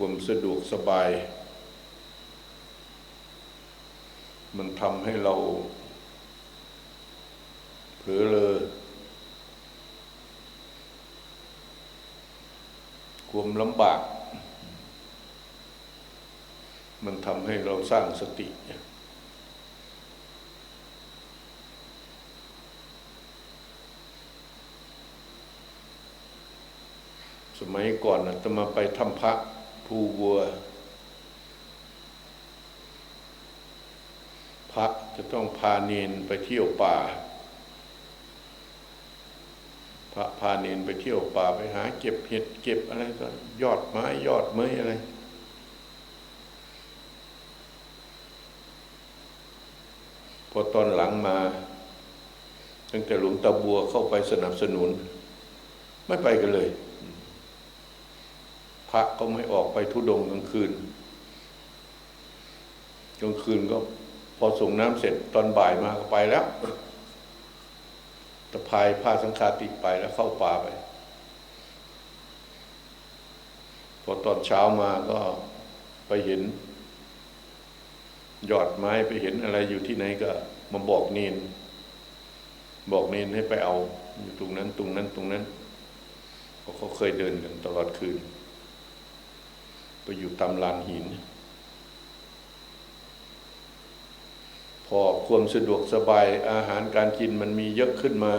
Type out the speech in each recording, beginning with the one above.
ความสะดวกสบาย มันทำให้เราเผลอเลอความลำบาก มันทำให้เราสร้างสติ สมัยก่อนนะจะมาไปทำพระ ภูวัว พระจะต้องพาเนนไปเที่ยวป่า พระพาเนนไปเที่ยวป่าไปหา เก็บเห็ดเก็บอะไรก็ยอดไม้ยอดเมยอะไรพอตอนหลังมาตั้งแต่หลวงตาบัวเข้าไปสนับสนุน ไม่ไปกันเลย ระก็ไม่ออกไปทุดงกลางคืนกลางคืนก็พอส่งน้ำเสร็จตอนบ่ายมาก็ไปแล้วตะพายผ้าสังฆาติไปแล้วเข้าป่าไป พอตอนเช้ามาก็ไปเห็น ยอดไม้ไปเห็นอะไรอยู่ที่ไหนก็มาบอกเนนบอกเนนให้ไปเอาอยู่ตรงนั้นตรงนั้นตรงนั้นเพราะเขาเคยเดินกันตลอดคืน ไปอยู่ตามลานหิน พอความสะดวกสบายอาหารการกินมันมีเยอะขึ้นมา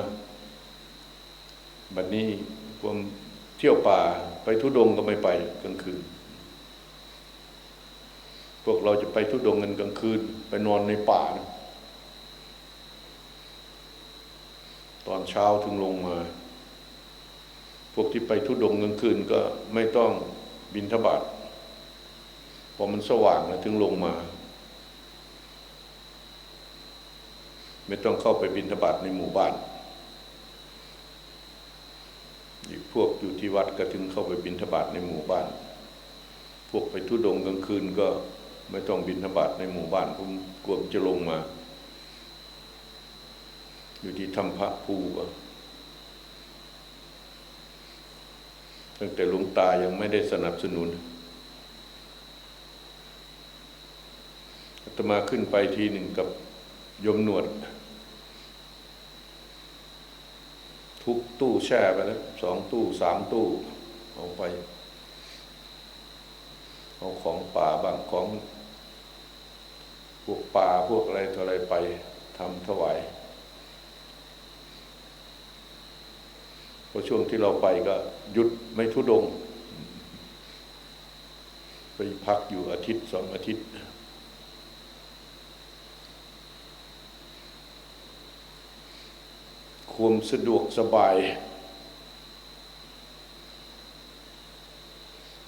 บัดนนี้ความเที่ยวป่าไปทุดงก็ไม่ไปกลางคืน พวกเราจะไปทุดงกันกลางคืน ไปนอนในป่านะตอนเช้าถึงลงมา พวกที่ไปทุดงกลางคืนก็ไม่ต้องบินทบาท พอมันสว่างแล้วถึงลงมา ไม่ต้องเข้าไปบินทบาทในหมู่บ้านอีกพวกอยู่ที่วัดก็ถึงเข้าไปบินทบาทในหมู่บ้าน พวกไปทุดงกลางคืนก็ไม่ต้องบินทบาทในหมู่บ้านผมกลัวจะลงมา อยู่ที่ธรรมพระภูก็ตั้งแต่หลวงตายังไม่ได้สนับสนุน อา ตมาขึ้นไปทีหนึ่งกับยมหนวด ทุกตู้แช่ไปแล้วสองตู้สามตู้เอาไป เอาของป่าบางของ พวกป่าพวกอะไรต่ออะไรไปทำถวายพอช่วงที่เราไปก็หยุดไม่ทุดง ไปพักอยู่อาทิตย์สองอาทิตย์ ความสะดวกสบาย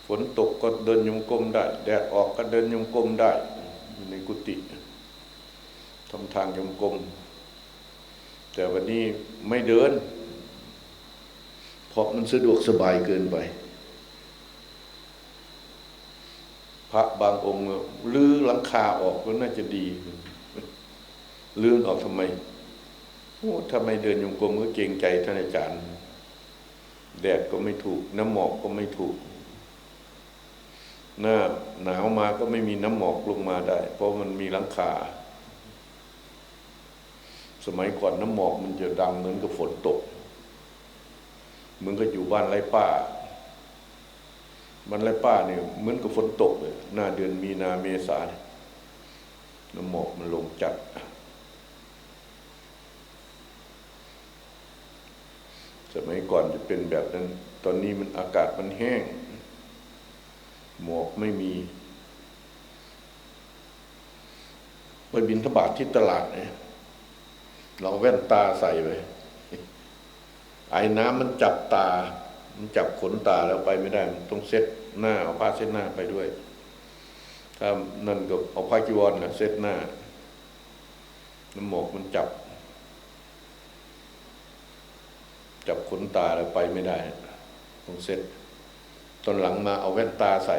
ฝนตกก็เดินยมกลมได้ แดดออกก็เดินยมกลมได้อในกุฏิทำทางยมกลม แต่วันนี้ไม่เดิน เพราะมันสะดวกสบายเกินไป พระบางองค์ลื้อหลังคาออกก็น่าจะดี ลื้อออกทำไม โอ้ทำไมเดินยงกลมก็เกรงใจท่านอาจารย์ แดดก็ไม่ถูก น้ำหมอกก็ไม่ถูก หน้าหนาวมาก็ไม่มีน้ำหมอกลงมาได้ เพราะมันมีหลังคา สมัยก่อนน้ำหมอกมันจะดังเหมือนกับฝนตกเหมือนกับอยู่บ้านไร่ป้าบ้านไร่ป้าเนี่ยเหมือนกับฝนตกเลย หน้าเดือนมีนาเมษาน้ำหมอกมันลงจัด สมัยก่อนจะเป็นแบบนั้น ตอนนี้มันอากาศมันแห้ง หมอกไม่มีไปบินทบาทที่ตลาดเนี่ยเราแว่นตาใส่ไปไอ้น้ำมันจับตา มันจับขนตาแล้วไปไม่ได้ มันต้องเซ็ตหน้า เอาผ้าเซ็ตหน้าไปด้วย ถ้านั่นก็เอาผ้าจีวรนะเซ็ตหน้าน้ำหมอกมันจับ จับขนตาแล้วไปไม่ได้ต้องเซ็ตตอนหลังมาเอาแว่นตาใส่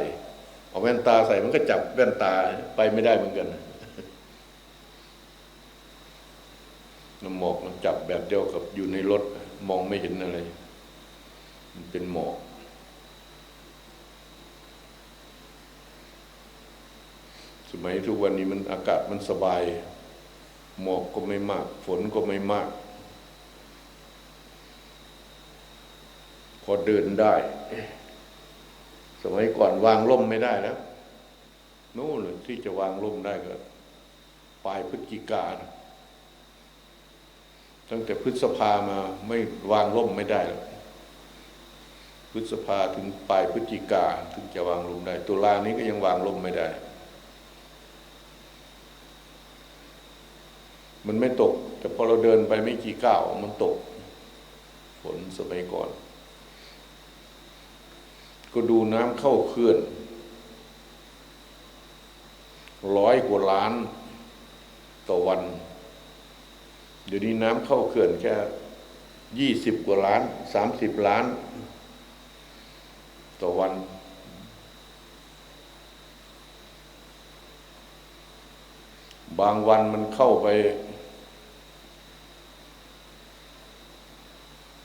เอาแว่นตาใส่มันก็จับแว่นตาไปไม่ได้เหมือนกันน้ำหมอกมันจับแบบเดียวกับอยู่ในรถ มองไม่เห็นอะไร มันเป็นหมอกสมัยทุกวันนี้มันอากาศมันสบาย หมอกก็ไม่มาก ฝนก็ไม่มาก อเดินได้ สมัยก่อนวางร่มไม่ได้แล้วนู่นที่จะวางร่มได้ก็ปลายพฤศจิกานะตั้งแต่พฤษภามาไม่วางร่มไม่ได้แล้วพฤษภาถึงปลายพฤศจิกาถึงจะวางร่มได้ ตุลานี้ก็ยังวางร่มไม่ได้ มันไม่ตก แต่พอเราเดินไปไม่กี่ก้าวมันตก ฝนสมัยก่อน ก็ดูน้ำเข้าเขื่อน ร้อยกว่าล้านต่อวัน เดี๋ยวนี้น้ำเข้าเขื่อนแค่ยี่สิบกว่าล้านสามสิบล้าน ต่อวัน บางวันมันเข้าไป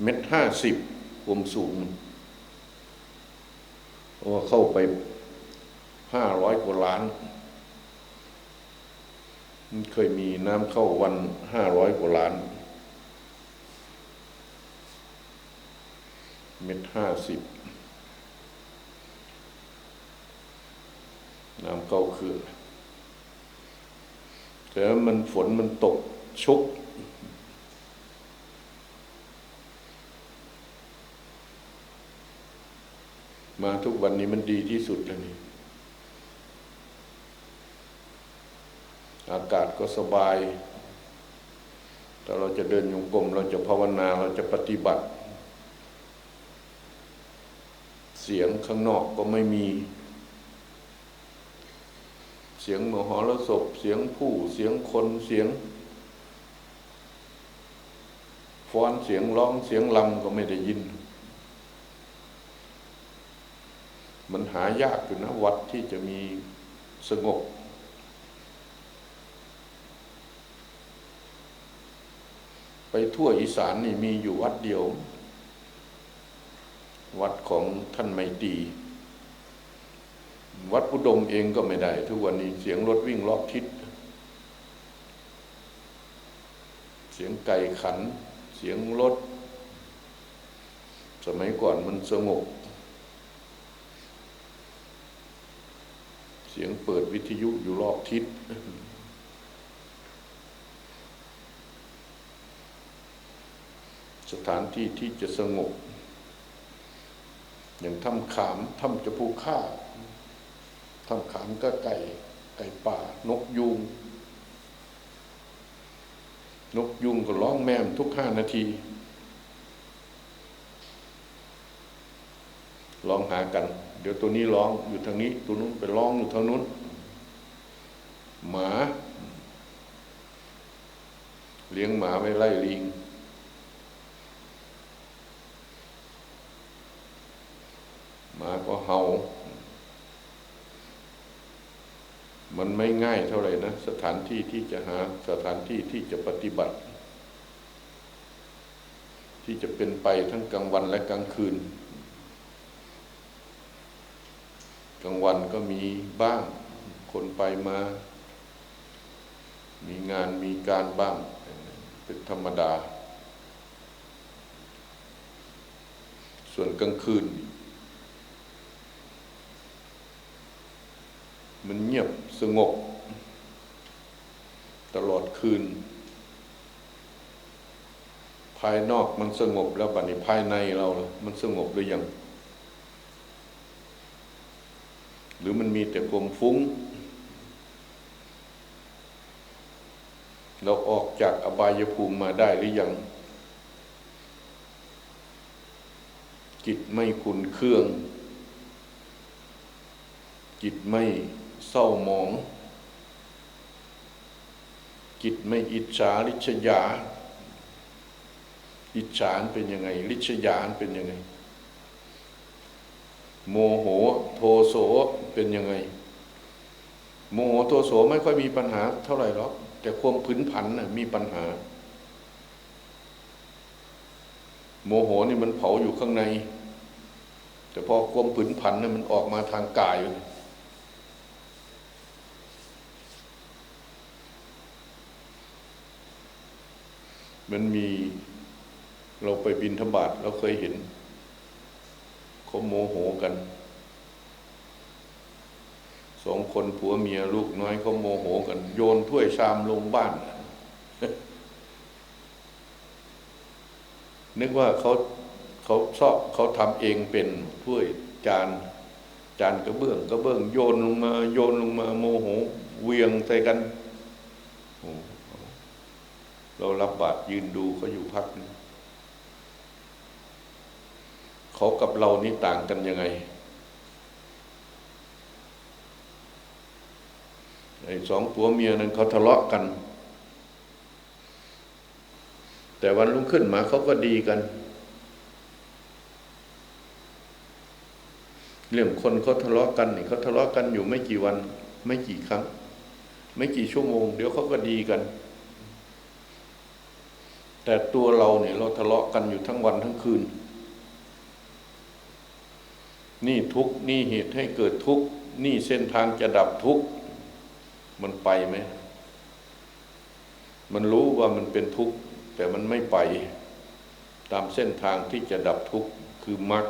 เม็ดห้าสิบควมสูง ว่าเข้าไปห้าร้อยกว่าล้าน เคยมีน้ำเข้าวันห้าร้อยกว่าล้าน เม็ดห้าสิบน้ำเข้าเขื่อนแต่ว่ามันฝนมันตกชุก มาทุกวันนี้มันดีที่สุดแล้วนี่อากาศก็สบายแต่เราจะเดินยงกลมเราจะภาวนาเราจะปฏิบัติ เสียงข้างนอกก็ไม่มี เสียงมหรสพเสียงผู้เสียงคนเสียงฟ้อนเสียงร้องเสียงลำก็ไม่ได้ยิน มันหายากอยู่นะวัดที่จะมีสงบ ไปทั่วอีสานนี่มีอยู่วัดเดียว วัดของท่านไม่ตีวัดอุดมเองก็ไม่ได้ ทุกวันนี้เสียงรถวิ่งรอบทิศ เสียงไก่ขัน เสียงรถ สมัยก่อนมันสงบ สียงเปิดวิทยุอยู่รอบทิศสถานที่ที่จะสงบ อย่างถ้ำขามถ้ำจะภูค่าถ้ำขามก็ไก่ไก่ป่า นกยูงนกยุงก็ร้องแมมทุกห้านาทีร้องหากัน ดี๋ยวตัวนี้ร้องอยู่ทางนี้ ตัวนู้นไปร้องอยู่ทางนู้น หมา เลี้ยงหมาไว้ไล่ลิงหมาก็เห่า มันไม่ง่ายเท่าไหร่นะ สถานที่ที่จะหาสถานที่ที่จะปฏิบัติ ที่จะเป็นไปทั้งกลางวันและกลางคืน กลางวันก็มีบ้าง คนไปมา มีงานมีการบ้าง เป็นธรรมดา ส่วนกลางคืน มันเงียบสงบ ตลอดคืน ภายนอกมันสงบแล้วบัดนี้ภายในเรา มันสงบหรือยัง หรือมันมีแต่ความฟุ้ง เราออกจากอบายภูมิมาได้หรือยัง จิตไม่ขุนเครื่อง จิตไม่เศร้าหมอง จิตไม่อิจฉาริษยา อิจฉาเป็นยังไงริษยาเป็นยังไง โมโหโทโสเป็นยังไง โมโหโทโสไม่ค่อยมีปัญหาเท่าไหร่หรอกแต่ความผืนผันนะ่ะมีปัญหา โมโหนี่มันเผาอยู่ข้างใน แต่พอความผืนผันนะ่ะมันออกมาทางกายเลยมันมีเราไปบินธบาตเราเคยเห็น เขาโมโหกันสองคนผัวเมียลูกน้อยเขาโมโหกัน โยนถ้วยชามลงบ้าน นึกว่าเขาเขาชอบเขาทำเองเป็นถ้วยจานจานกระเบื้องกระเบื้องโยนลงมา โยนลงมาโมโหเวียงใส่กันเรารับบาตรยืนดูเขาอยู่พักนึง เขากับเรานี่ต่างกันยังไงไอ้สองผัวเมียนั้นเขาทะเลาะกัน แต่วันรุ่งขึ้นมาเขาก็ดีกัน เรื่องคนเขาทะเลาะกันนี่เขาทะเลาะกันอยู่ไม่กี่วัน ไม่กี่ครั้ง ไม่กี่ชั่วโมง เดี๋ยวเขาก็ดีกัน แต่ตัวเราเนี่ยเราทะเลาะกันอยู่ทั้งวันทั้งคืน นี่ทุกนี่เหตุให้เกิดทุกนี่เส้นทางจะดับทุกมันไปไหม มันรู้ว่ามันเป็นทุกข์แต่มันไม่ไป ตามเส้นทางที่จะดับทุกข์คือมรรค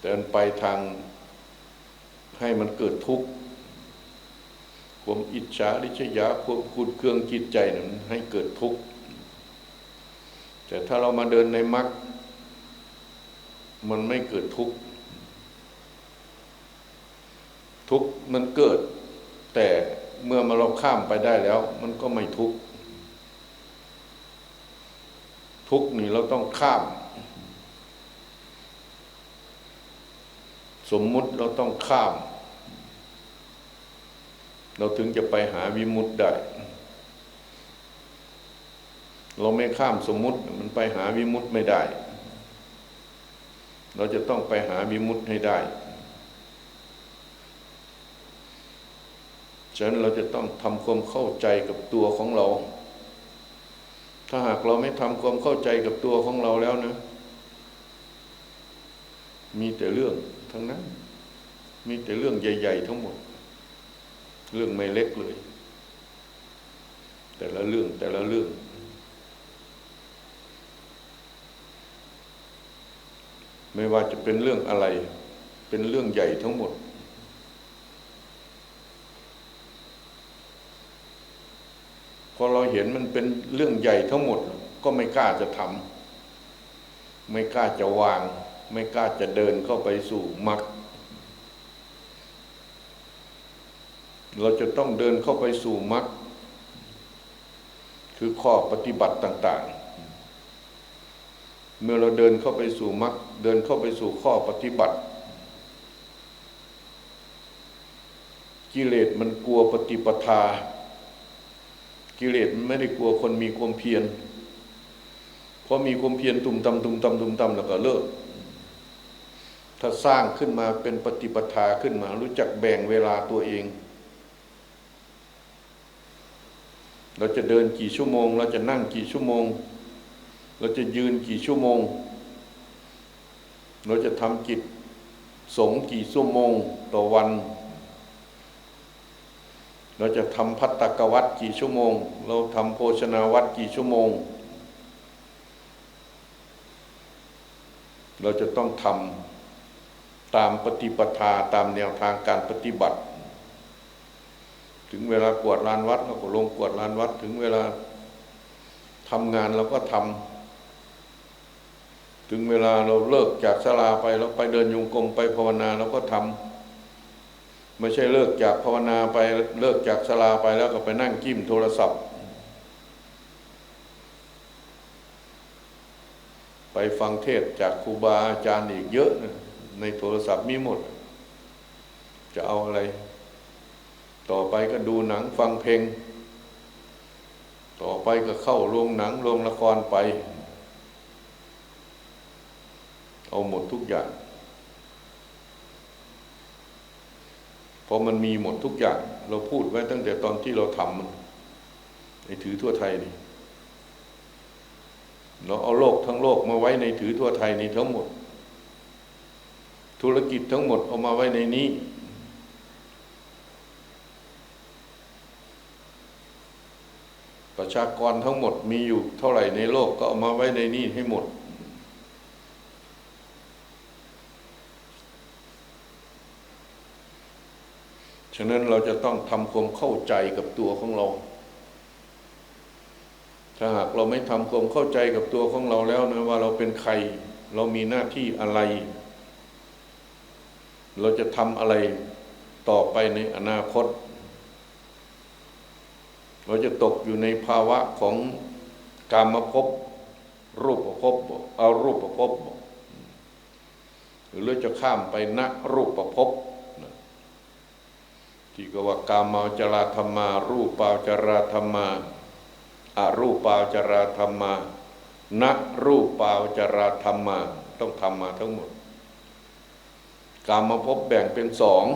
แต่มันไปทางให้มันเกิดทุกข์ความอิจฉาริษยาความขุดเคืองจิตใจนั้นให้เกิดทุกข์แต่ถ้าเรามาเดินในมรรค มันไม่เกิดทุกข์ ทุกข์มันเกิด แต่เมื่อมาเราข้ามไปได้แล้ว มันก็ไม่ทุกข์ ทุกข์นี่เราต้องข้าม สมมุติเราต้องข้าม เราถึงจะไปหาวิมุตได้เราไม่ข้ามสมมุติมันไปหาวิมุตไม่ได้ เราจะต้องไปหาวิมุตให้ได้ ฉะนั้นเราจะต้องทำความเข้าใจกับตัวของเรา ถ้าหากเราไม่ทำความเข้าใจกับตัวของเราแล้วนะ มีแต่เรื่องทั้งนั้น มีแต่เรื่องใหญ่ ๆ ทั้งหมด เรื่องไม่เล็กเลย แต่ละเรื่องแต่ละเรื่อง ไม่ว่าจะเป็นเรื่องอะไร เป็นเรื่องใหญ่ทั้งหมด พอเราเห็นมันเป็นเรื่องใหญ่ทั้งหมด ก็ไม่กล้าจะทำไม่กล้าจะวาง ไม่กล้าจะเดินเข้าไปสู่มรรคเราจะต้องเดินเข้าไปสู่มรรคคือข้อปฏิบัติต่าง ๆ เมื่อเราเดินเข้าไปสู่มรรคเดินเข้าไปสู่ข้อปฏิบัติ กิเลสมันกลัวปฏิปทา กิเลสมันไม่ได้กลัวคนมีความเพียรเพราะมีความเพียรตุ่มตำตุ่มตำตุ่มตำแล้วก็เลิก ถ้าสร้างขึ้นมาเป็นปฏิปทาขึ้นมา รู้จักแบ่งเวลาตัวเอง เราจะเดินกี่ชั่วโมง เราจะนั่งกี่ชั่วโมง เราจะยืนกี่ชั่วโมง เราจะทำกิจสงกี่ชั่วโมงต่อวัน เราจะทำพัตตกวัดกี่ชั่วโมง เราทำโภชนาวัดกี่ชั่วโมง เราจะต้องทำตามปฏิปทาตามแนวทางการปฏิบัติ ถึงเวลากวดลานวัดเราก็ลงกวดลานวัด ถึงเวลาทำงานเราก็ทำ ถึงเวลาเราเลิกจากศาลาไปเราไปเดินยงกรมไปภาวนาเราก็ทำไม่ใช่เลิกจากภาวนาไปเลิกจากศาลาไปแล้วก็ไปนั่งจิ้มโทรศัพท์ ไปฟังเทศจากครูบาอาจารย์อีกเยอะนะในโทรศัพท์มีหมด จะเอาอะไร ต่อไปก็ดูหนังฟังเพลง ต่อไปก็เข้าโรงหนังโรงละครไป เอาหมดทุกอย่างพอมันมีหมดทุกอย่าง เราพูดไว้ตั้งแต่ตอนที่เราทำมันในถือทั่วไทยนี่เราเอาโลกทั้งโลกมาไว้ในถือทั่วไทยนี้ทั้งหมด ธุรกิจทั้งหมดเอามาไว้ในนี้ประชากรทั้งหมดมีอยู่เท่าไหร่ในโลกก็เอามาไว้ในนี่ให้หมด ฉะนั้นเราจะต้องทำความเข้าใจกับตัวของเรา ถ้าหากเราไม่ทำความเข้าใจกับตัวของเราแล้วนะว่าเราเป็นใคร เรามีหน้าที่อะไร เราจะทำอะไรต่อไปในอนาคต เราจะตกอยู่ในภาวะของกามภพรูปภพเอารูปภพหรือเราจะข้ามไปณรูปภพ ที่ก็ว่ากามาจราธรรมา รูปาจราธรรมาอารูปาจราธรรมาณรูปาจราธรรมา ต้องทำมาทั้งหมดกามภพบแบ่งเป็นสอง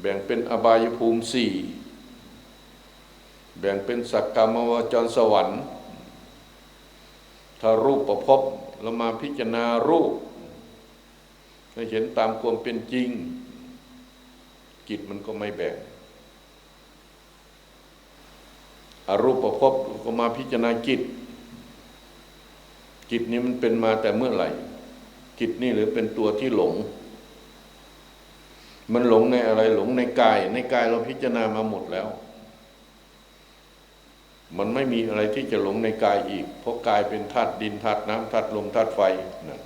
แบ่งเป็นอบายภูมิสี่แบ่งเป็นสักกรรมวจรสวรรค์ ถ้ารูปประพบเรามาพิจารณารูปให้เห็นตามความเป็นจริง จิตมันก็ไม่แบ่งอารูปประพบก็มาพิจารณาจิต จิตนี้มันเป็นมาแต่เมื่อไหร่ จิตนี่หรือเป็นตัวที่หลง มันหลงในอะไรหลงในกาย ในกายเราพิจารณามาหมดแล้ว มันไม่มีอะไรที่จะหลงในกายอีก เพราะกายเป็นธาตุดินธาตุน้ำธาตุลมธาตุไฟนะ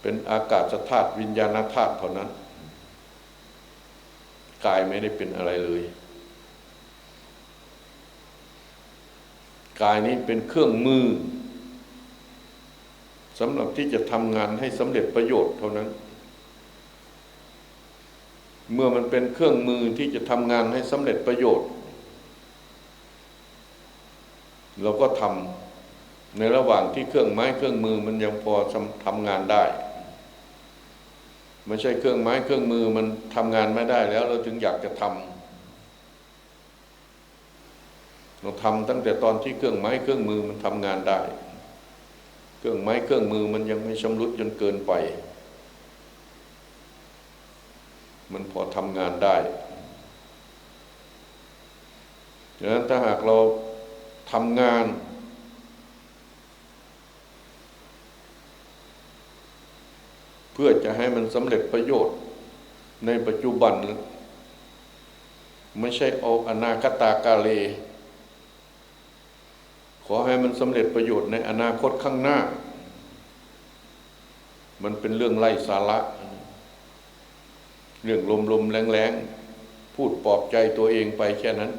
เป็นอากาศธาตุวิญญาณธาตุเท่านั้น กายไม่ได้เป็นอะไรเลย กายนี้เป็นเครื่องมือสำหรับที่จะทำงานให้สำเร็จประโยชน์เท่านั้น เมื่อมันเป็นเครื่องมือที่จะทำงานให้สำเร็จประโยชน์ เราก็ทำในระหว่างที่เครื่องไม้เครื่องมือมันยังพอทำงานได้ ไม่ใช่เครื่องไม้เครื่องมือมันทำงานไม่ได้แล้ว เราถึงอยากจะทำเราทำตั้งแต่ตอนที่เครื่องไม้เครื่องมือมันทำงานได้ เครื่องไม้เครื่องมือมันยังไม่ชำรุดจนเกินไป มันพอทำงานได้ดังนั้นถ้าหากเราทำงาน พื่อจะให้มันสำเร็จประโยชน์ในปัจจุบัน ไม่ใช่เอาอนาคตากาเล ขอให้มันสำเร็จประโยชน์ในอนาคตข้างหน้า มันเป็นเรื่องไร้สาระ เรื่องลมๆแรงๆ พูดปลอบใจตัวเองไปแค่นั้น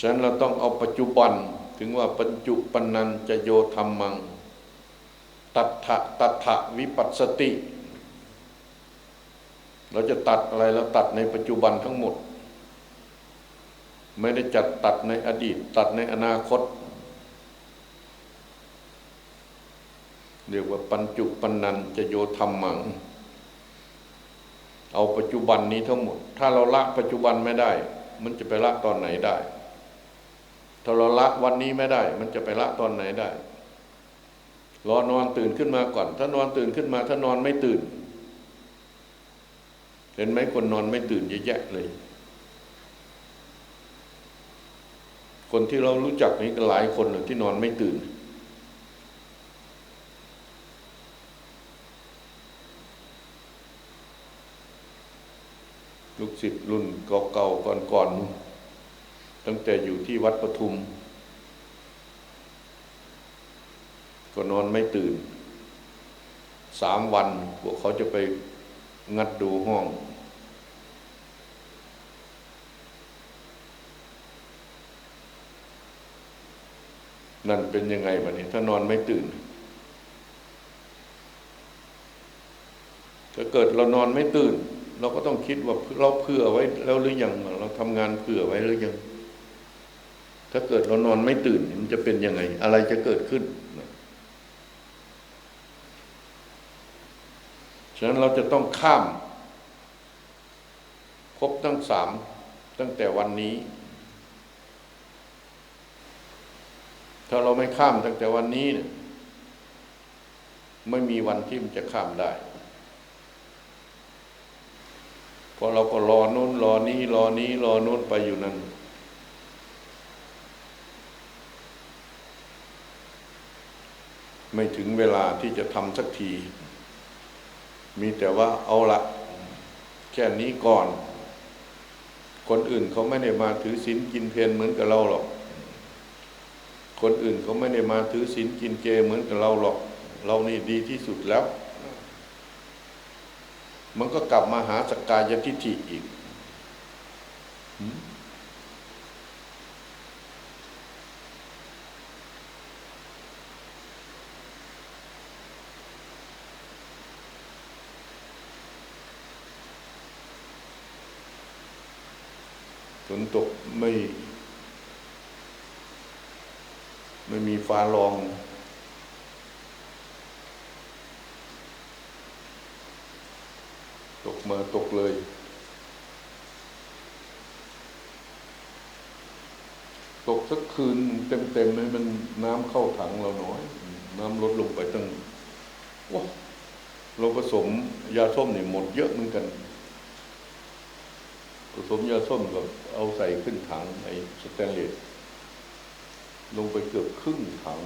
ฉะนั้นเราต้องเอาปัจจุบันถึงว่าปัจจุปันนันจะโยธรรมัง ตัทะตัทะวิปัสสติ เราจะตัดอะไรแล้วตัดในปัจจุบันทั้งหมด ไม่ได้จัดตัดในอดีต ตัดในอนาคต เรียกว่าปัญจุปันนันจะโยธรรมัง เอาปัจจุบันนี้ทั้งหมด ถ้าเราละปัจจุบันไม่ได้ มันจะไปละตอนไหนได้ ถ้าเราละวันนี้ไม่ได้ มันจะไปละตอนไหนได้ รอนอนตื่นขึ้นมาก่อน ถ้านอนตื่นขึ้นมา ถ้านอนไม่ตื่น เห็นไหมคนนอนไม่ตื่นเยอะแยะเลย คนที่เรารู้จักนี้ก็หลายคนที่นอนไม่ตื่น ลูกศิษย์รุ่นเก่าๆก่อนๆตั้งแต่อยู่ที่วัดปทุม ก็นอนไม่ตื่นสามวันพวกเขาจะไปงัดดูห้อง นั่นเป็นยังไงบ้านี้ ถ้านอนไม่ตื่น ถ้าเกิดเรานอนไม่ตื่น เราก็ต้องคิดว่าเราเผื่อไว้แล้วหรือยัง เราทำงานเผื่อไว้หรือยัง ถ้าเกิดเรานอนไม่ตื่นมันจะเป็นยังไง อะไรจะเกิดขึ้น ฉะนั้นเราจะต้องข้ามครบทั้งสามตั้งแต่วันนี้ ถ้าเราไม่ข้ามตั้งแต่วันนี้เนี่ยไม่มีวันที่มันจะข้ามได้เพราะเราก็รอโน้นรอนี้รอนี้รอโน้นไปอยู่นั่นไม่ถึงเวลาที่จะทำสักที มีแต่ว่าเอาละแค่นี้ก่อน คนอื่นเขาไม่ได้มาถือศีลกินเพลนเหมือนกับเราหรอก คนอื่นเขาไม่ได้มาถือศีลกินเจเหมือนกับเราหรอก เรานี่ดีที่สุดแล้ว มันก็กลับมาหาสกกายทิฏฐิอีก นตกไม่ ไม่มีฟ้าลอง ตกมาตกเลยตกสักคืนเต็มๆให้มันน้ำเข้าถังเราน่อย น้ำลดลงไปตั้งว้าเราผสมยาส้มนี่หมดเยอะเหมือนกัน ผสมยาส้มกับเอาใส่ขึ้นถังในสแตนเลสลงไปเกือบครึ่งถัง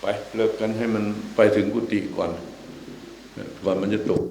ไปเลิกกันให้มันไปถึงกุฏิก่อนก่อนมันจะตก